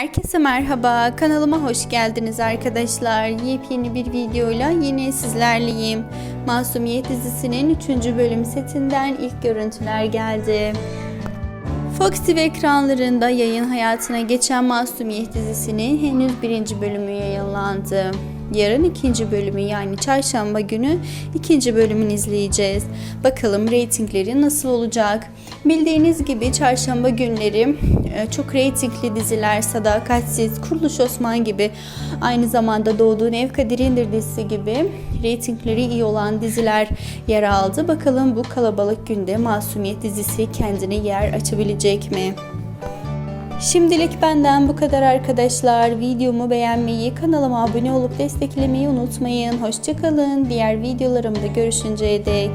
Herkese merhaba, kanalıma hoş geldiniz arkadaşlar. Yepyeni bir videoyla yine sizlerleyim. Masumiyet dizisinin 3. bölüm setinden ilk görüntüler geldi. Fox TV ekranlarında yayın hayatına geçen Masumiyet dizisinin henüz birinci bölümü yayınlandı. Yarın ikinci bölümü yani çarşamba günü ikinci bölümünü izleyeceğiz. Bakalım reytingleri nasıl olacak? Bildiğiniz gibi çarşamba günleri e, çok reytingli diziler Sadakatsiz, Kuruluş Osman gibi aynı zamanda Doğduğun Ev Kadir'indir dizisi gibi reytingleri iyi olan diziler yer aldı. Bakalım bu kalabalık günde Masumiyet dizisi kendine yer açabilecek mi? Şimdilik benden bu kadar arkadaşlar. Videomu beğenmeyi, kanalıma abone olup desteklemeyi unutmayın. Hoşçakalın. Diğer videolarımda görüşünceye dek.